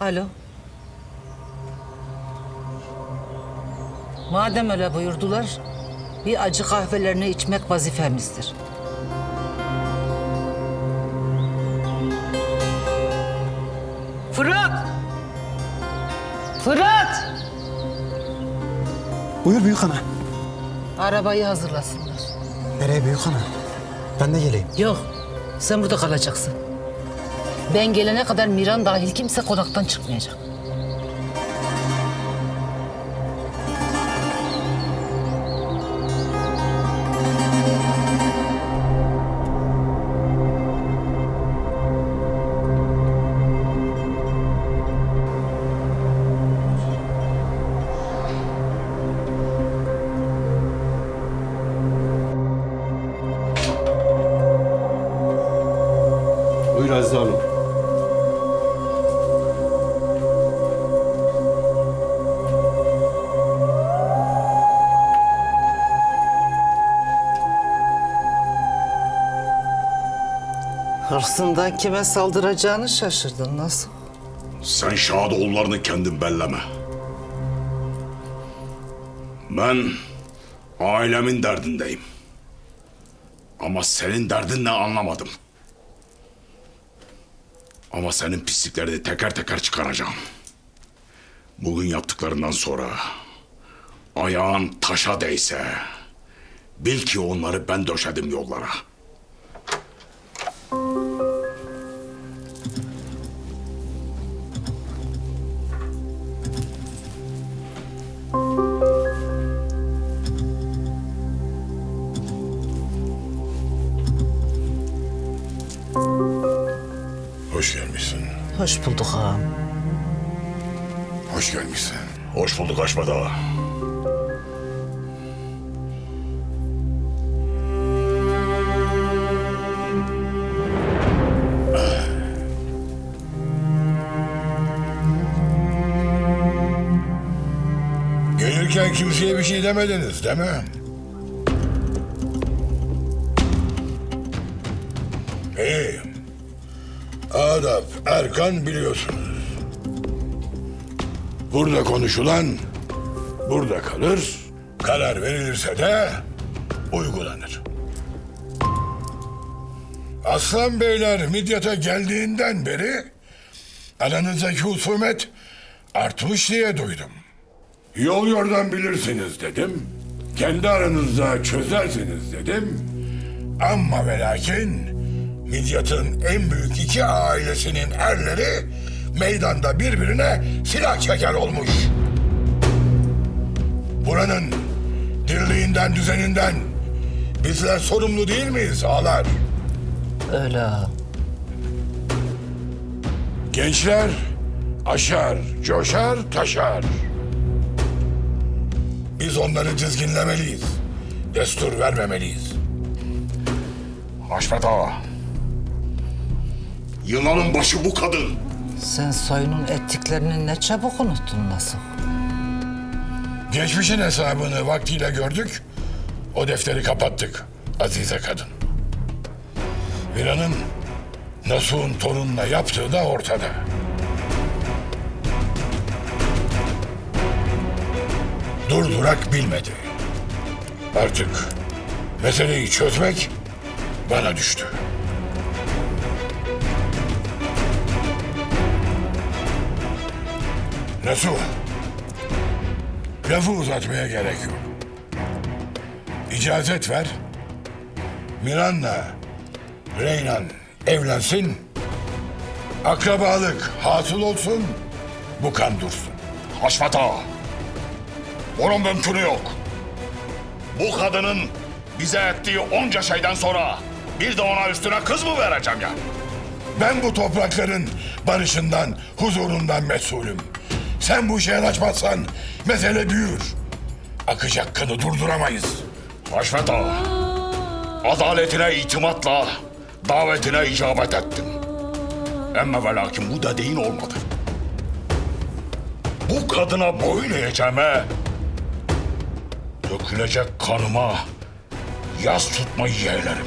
Alo. Madem öyle buyurdular, bir acı kahvelerini içmek vazifemizdir. Fırat! Fırat! Buyur büyük ana. Arabayı hazırlasınlar. Nereye büyük ana? Ben de geleyim. Yok, sen burada kalacaksın. Ben gelene kadar Miran dahil kimse konaktan çıkmayacak. Buyur Azize Hanım. Hırsından kime saldıracağını şaşırdın nasıl? Sen Şadoğullarını kendin belleme. Ben ailemin derdindeyim. Ama senin derdin ne anlamadım. Ama senin pisliklerini teker teker çıkaracağım. Bugün yaptıklarından sonra ayağın taşa değse bil ki onları ben döşedim yollara. Hoş bulduk ağam. Hoş gelmişsin. Hoş bulduk Haşmada. Gelirken kimseye bir şey demediniz değil mi? İyi. Adap, Erkan biliyorsunuz. Burada konuşulan burada kalır. Karar verilirse de uygulanır. Aslan Beyler Midyat'a geldiğinden beri aranızdaki husumet artmış diye duydum. Yol yordan bilirsiniz dedim. Kendi aranızda çözersiniz dedim. Ama ve lakin Midyat'ın en büyük iki ailesinin erleri meydanda birbirine silah çeker olmuş. Buranın dirliğinden, düzeninden bizler sorumlu değil miyiz ağalar? Öyle ağam. Gençler aşar, coşar, taşar. Biz onları dizginlemeliyiz. Destur vermemeliyiz. Haşmet Ağa. Yılanın başı bu kadın. Sen soyunun ettiklerini ne çabuk unuttun nasıl? Geçmişin hesabını vaktiyle gördük. O defteri kapattık Azize kadın. Mira'nın Nasuh'un torununa yaptığı da ortada. Durdurak bilmedi. Artık meseleyi çözmek bana düştü. Nasuh, Lafı uzatmaya gerek yok. İcazet ver. Miran'la Reynan evlensin. Akrabalık hasıl olsun. Bu kan dursun. Haşmet Ağa. Bunun mümkünü yok. Bu kadının bize ettiği onca şeyden sonra bir de ona üstüne kız mı vereceğim ya? Ben bu toprakların barışından, huzurundan mesulüm. Sen bu işe yanaşmazsan mesele büyür. Akacak kanı durduramayız. Haşmet Ağa. Adaletine itimatla davetine icabet ettim. Ama ve lakin bu dediğin olmadı. Bu kadına boyun eğeceğime dökülecek kanıma yas tutmayı yeğlerim.